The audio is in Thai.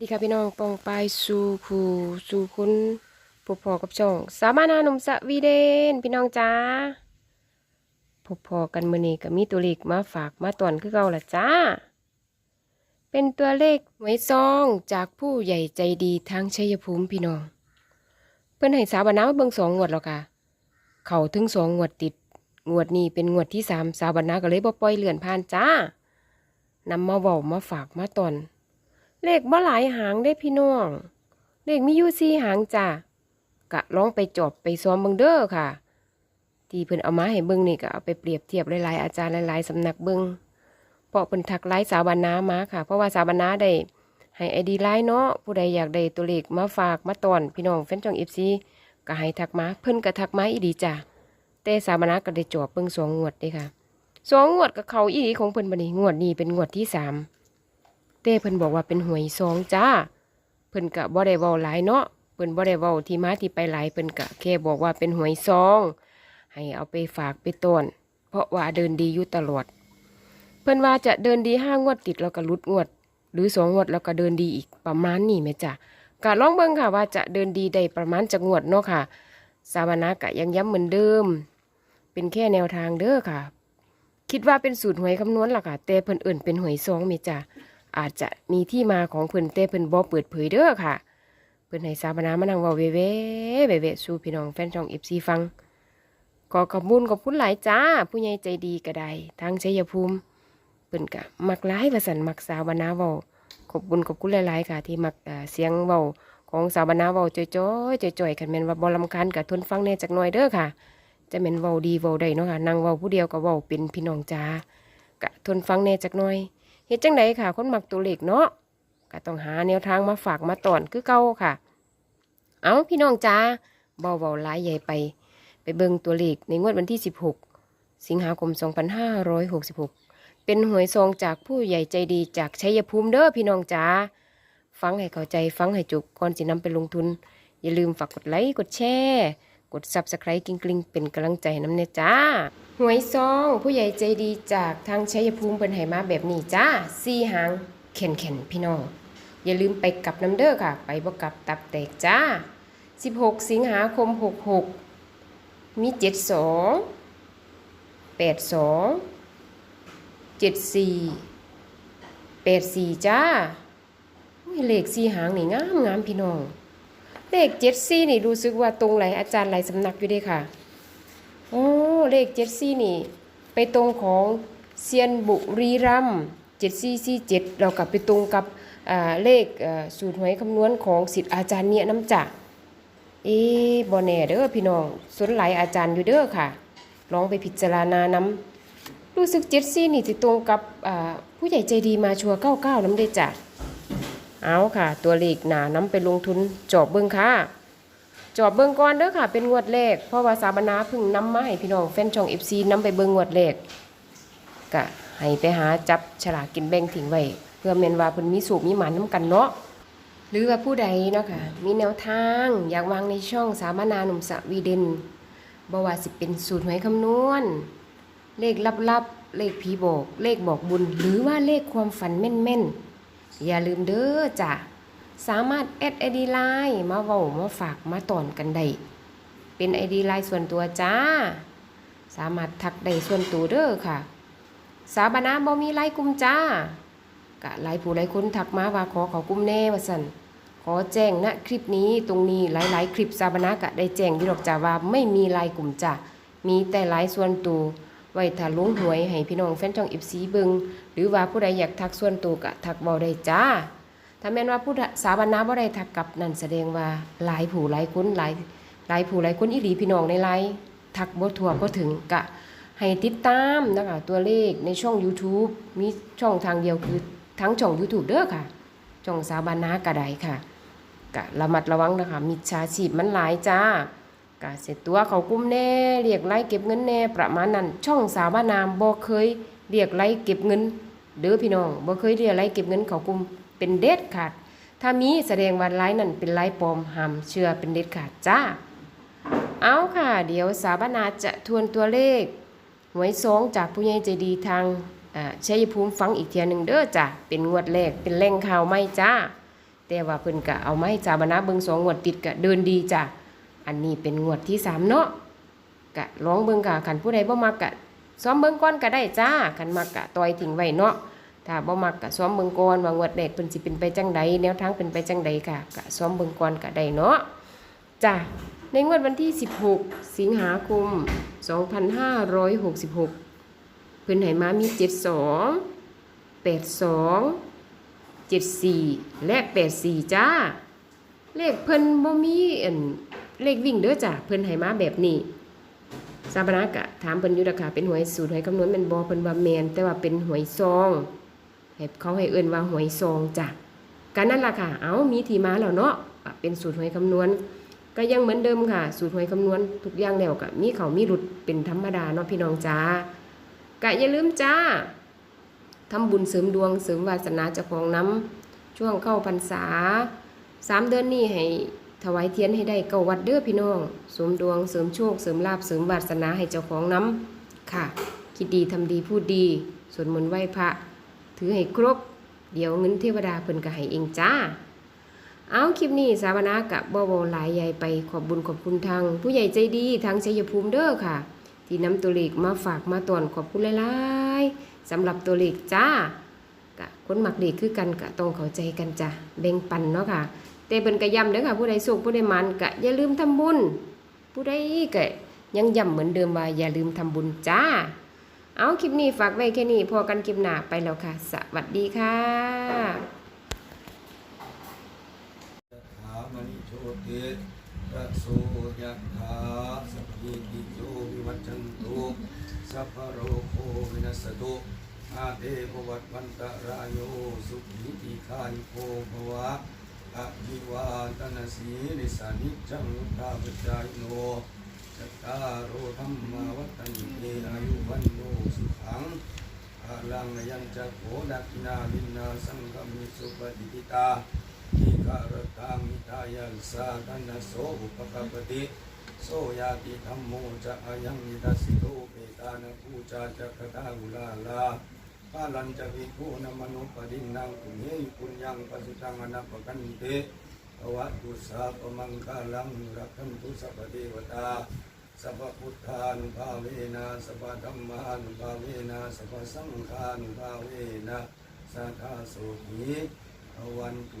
ดีค่ะพี่น้องปองปายสู่คู่สู่คุณพบพอกับช่องสามานาหนุ่มสวีเดน พี่น้องจ้าพบพอกันมือนี้ก็มีตัวเลขมาฝากมาตอนคือเก่าละจ้า เป็นตัวเลขหวยซองจากผู้ใหญ่ใจดีทางชัยภูมิพี่น้อง เพิ่อนให้สาบานามาเบิ่งสองงวดแล้วค่ะ เขาถึงสองงวดติด งวดนี้เป็นงวดที่สามสาบานาก็เลยบ่ปล่อยเลื่อนผ่านจ้านำมาเว้ามาฝากมาตอน เลขบ่หลายหางได้พี่น้อง เลขมีอยู่สี่หางจ้ะกะลองไปจอบไปซ้อมเบิงเด้อค่ะ ที่เพิ่นเอามาให้เบิงนี่ก็เอาไปเปรียบเทียบหลายๆอาจารย์หลายๆสำนักเบิงเพราะเพิ่นทักไลน์สาวบานนามาค่ะ เพราะว่าสาวบานนาได้ให้ไอดีไลน์เนาะผู้ใดอยากได้ตัวเลขมาฝากมาตอน พี่น้องแฟนช่อง FC ก็ให้ทักมาเพิ่นก็ทักมาอีดีจ้ะแต่สาวบานนาก็ได้จอบเบิงสองงวดเด้ค่ะสองงวดกับเขาอีหลีของเพิ่นบัดนี้งวดนี้เป็นงวดที่สาม เต้เพิ่นบอกว่าเป็นหวยซองจ้า เพิ่นกะบ่ได้เว้าหลายเนาะ เพิ่นบ่ได้เว้าที่มาที่ไปหลายเพิ่นกะแค่บอกว่าเป็นหวยซอง ให้เอาไปฝากไปต้น เพราะว่าเดินดีอยู่ตลอด เพิ่นว่าจะเดินดีห้างวดติดแล้วก็ลุดงวด หรือสองงวดแล้วก็เดินดีอีกประมาณนี้แม่จ้ะกะลองเบิ่งค่ะว่าจะเดินดีได้ประมาณจักงวดเนาะค่ะ สาวนากะยังย้ำเหมือนเดิม เป็นแค่แนวทางเด้อค่ะ คิดว่าเป็นสูตรหวยคำนวณล่ะค่ะ แต่เพิ่นเอิ่นเป็นหวยซองแม่จ้ะ อาจจะมีที่มาของเพิ่นแต่เพิ่นบ่เปิดเผยเด้อค่ะ เพิ่นให้สาบนามานั่งเว้าเว่เว่เวเวสู่พี่น้องแฟนช่อง FC ฟังก็ขอบคุญขอบคุณหลายจ้า ผู้ใหญ่ใจดีก็ได้ทางชัยภูมิเพิ่นก็มักหลายว่าซั่นมักสาวนาเว้าขอบคุญขอบคุณหลายๆค่ะ ที่มักเสียงเว้าของสาวนาเว้าจ้อยๆจ่อยๆคันแม่นว่าบ่รำคาญก็ทนฟังแน่จักหน่อยเด้อค่ะ จะแม่นเว้าดีเว้าได้เนาะค่ะนั่งเว้าผู้เดียวก็เว้าเป็นพี่น้องจ้าก็ทนฟังแน่จักหน่อย เฮ็ดจังไดค่ะ คนมักตัวเลขเนาะก็ต้องหาแนวทางมาฝากมาตอนคือเก่าค่ะ เอาพี่น้องจ้าเบาเบาหลายใหญ่ไป ไปเบิ่งตัวเลขในงวดวันที่ 16 สิงหาคม 2566 เป็นหวยซองจากผู้ใหญ่ใจดีจากชัยภูมิเด้อพี่น้องจ้าฟังให้เข้าใจฟังให้จุกก่อนสินำไปลงทุน อย่าลืมฝากกดไลค์กดแชร์ กด Subscribe กริ๊งเป็นกำลังใจน้ำเนยจ้า หวยซอง ผู้ใหญ่ใจดีจากทางชัยภูมิเป็นไหมาแบบนี้จ้าสี่หางแข็นแข็นพี่น้อง อย่าลืมไปกลับน้ำเด้อค่ะ ไปบ่กลับตับแตกจ้า 16 สิงหาคม 66 มี 72 82 74 84 จ้าเลขสี่หางนี่งามงามพี่น้อง เลข74นี่รู้สึกว่าตรงไหลายอาจารย์หลายสำนักอยู่ด้ค่ะโอ้เลขเจ็ดสี่นี่ ไปตรงของเซียนบุรีรัมเจ็ดสี่สี่เจ็ดเรากลับไปตรงกับเลขสูตรหวยคำนวณของสิทธิ์อาจารย์เนี่ยน้ำจักเอ๊บอแน่เด้อพี่น้องสนหลายอาจารย์อยู่เด้อค่ะ ลองไปพิจารณาน้ำรู้สึกเจ็ดสี่นี่สิตรงกับผู้ใหญ่ใจดีมาชัวเก้าเก้าน้ำได้จ้ะ เอาค่ะ ตัวเลขหนาน้ำไปลงทุนจอบเบิ้งค่ะจอบเบิ่งก่อนเด้อค่ะ เป็นงวดแรกเพราะว่าสาบนาพิ่งนำมาให้พี่น้องแฟนช่อง FC นำไปเบิ่งงวดแรกก็ให้ไปหาจับฉลากกินแบ่งทิ้งไว้ เพื่อแม่นว่าเพิ่นมีสูบมีหมันนํกันเนาะหรือว่าผู้ใดเนาะค่ะ มีแนวทางอยากวางในช่องสามนาหนุ่มสวีเดนบว่าสิเป็นสูตรหวยคำนวณ เลขลับๆเลขผีบอก เลขบอกบุญ หรือว่าเลขความฝันแม่นๆ อย่าลืมเด้อจ้ะสามารถแอดไอดีไลน์มาเว้ามาฝากมาตอนกันได้เป็นไอดีไลน์ส่วนตัวจ้า สามารถทักได้ส่วนตัวเด้อค่ะ สาบานาบ่มีไลน์กลุ่มจ้ากะหลายผู้หลายคนทักมาว่าขอเขากลุ่มแน่ว่าซั่นขอแจ้งณคลิปนี้ตรงนี้หลาย ๆ คลิปสาบานากะได้แจ้งอยู่ดอกจ้าว่าไม่มีไลน์กลุ่มจ้ามีแต่ไลน์ส่วนตัว ไว้ถ้าลงหวยให้พี่น้องแฟนช่อง FC เบิงหรือว่าผู้ใดอยากทักส่วนตัวกะทักเบาได้จ้า ถ้าแม่นว่าผู้สาบานนาบ่ได้ทักกลับนั่นแสดงว่าหลายผู้หลายคนหลายหลายผู้หลายคนอีหลีพี่น้องในไลน์ทักบ่ทั่วบ่ถึงกะให้ติดตามนะคะตัวเลขในช่อง YouTube มีช่องทางเดียวคือทั้งช่อง YouTube เด้อค่ะ ช่องสาบานนากระไดค่ะกะระมัดระวังนะคะมิจฉาชีพมันหลายจ้า กะเสร็จตัวเขากุ้มแน่เรียกไล่เก็บเงินแน่ประมาณนั้น ช่องสาบานามบ่เคยเรียกไล่เก็บเงิน เด้อพี่น้องบ่เคยเรียกไล่เก็บเงินเขากุ้มเป็นเด็ดขาด ถ้ามีแสดงว่าไล่นั่นเป็นไล่ปลอมห้ามเชื่อเป็นเด็ดขาดจ้า เอาค่ะ เดี๋ยวสาบานาจะทวนตัวเลขหวยซองจากผู้ใหญ่ใจดีทางอ่าชัยภูมิฟังอีกเทียหนึ่งเด้อจ้ะเป็นงวดแรกเป็นแหล่งข่าวไม่จ้าแต่ว่าเพิ่นก็เอาไม้จาบนาเบิงสองงวดติดก็เดินดีจ้ะ อันนี้เป็นงวดที่สามเนาะก็ลองเบิ่งค่ะคันผู้ใดบ่มักก็ซ้อมเบิ่งก่อนก็ได้จ้าคันมักก็ต่อยทิ้งไว้เนาะถ้าบ่มักก็ซ้อมเบิ่งก่อนว่างวดแรกเพิ่นสิเป็นไปจังใดแนวทางเป็นไปจังใดค่ะก็ซ้อมเบิ่งก่อนก็ได้เนาะจ้ะในงวดวันที่ 16 สิงหาคม 2566 เพิ่นให้มามี 72 82 74 และ 84 จ้า เลขเพิ่นบ่มีอัน เลขวิ่งเด้อจ้ะเพิ่นให้มาแบบนี้ซาบนากะถามเพิ่นอยู่ดอกค่ะเป็นหวยสูตรหวยคำนวณแม่นบ่เพิ่นว่าแมนแต่ว่าเป็นหวยซองให้เขาให้เอิ้นว่าหวยซองจ้ะก็นั่นล่ะค่ะ เอามีทีมาแล้วเนาะเป็นสูตรหวยคำนวณ ก็ยังเหมือนเดิมค่ะ สูตรหวยคำนวณ ทุกอย่างแล้วก็มีเขามีหลุดเป็นธรรมดาเนาะพี่น้องจ้ากะอย่าลืมจ้าทำบุญเสริมดวงเสริมวาสนาเจ้าของน้ำช่วงเข้าพรรษาสามเดือนนี้ให้ ถวายเทียนให้ได้เก้าวัดเด้อพี่น้องเสริมดวงเสริมโชคเสริมลาบเสริมวาสนาให้เจ้าของน้ำค่ะ คิดดีทำดีพูดดีสวดมนต์ไหว้พระ ถือให้ครบ เดี๋ยวเงินเทวดาเพิ่นก็ให้เองจ้า เอาคลิปนี้สาวนากับบวหลายใหญ่ไปขอบบุญขอบคุณทาง ผู้ใหญ่ใจดีทางชัยภูมิเด้อค่ะ ที่นำตัวเลขมาฝากมาตอนขอบคุณหลายๆสำหรับตัวเลขจ้ากะคนหมักเลขคือกันกะต้องเข้าใจกันจ้ะแบ่งปันเนาะค่ะ แต่เป็นกะย้ำเด้อค่ะ ผู้ใดสุขผู้ใดมันกะอย่าลืมทำบุญ ผู้ใดกะยังย้ำเหมือนเดิมว่าอย่าลืมทำบุญจ้า เอาคลิปนี้ฝากไว้แค่นี้พอกันคลิปหน้าไปแล้วค่ะ สวัสดีค่ะถามณิโชติระโสยะถาสัพพิติโยวิวัจจันตุสัพพโรโควินัสตุอาเทภวัตวันตรายโยสุขีติคานิโกภวะ อะภิวาตนาสีนิสานิจังตาปจายโนจัตตารโอธรรมาวัฏันเตอายุวันโนสุขังอาลังยัญจะโขดักนาวินนาสังกมิสุปฏิทิตาทิการตังมิทายัสาธนโสอุปกปติโสยาติธรรมโมจะอายังนิทัสสิโตเปตานะภูจาจะกตาอุลาลา ปาลันจะวิภูนมนุปดินังคุณีคุณยังปัสจังอนัปกันเตภวะตุสาปมังคาลังรักขันตุสัพเทวตาสัพพุทธานุภาเวนะสัพพธรรมานุภาเวนะสัพพสังฆานุภาเวนะสัทธาโสหีอวันตุ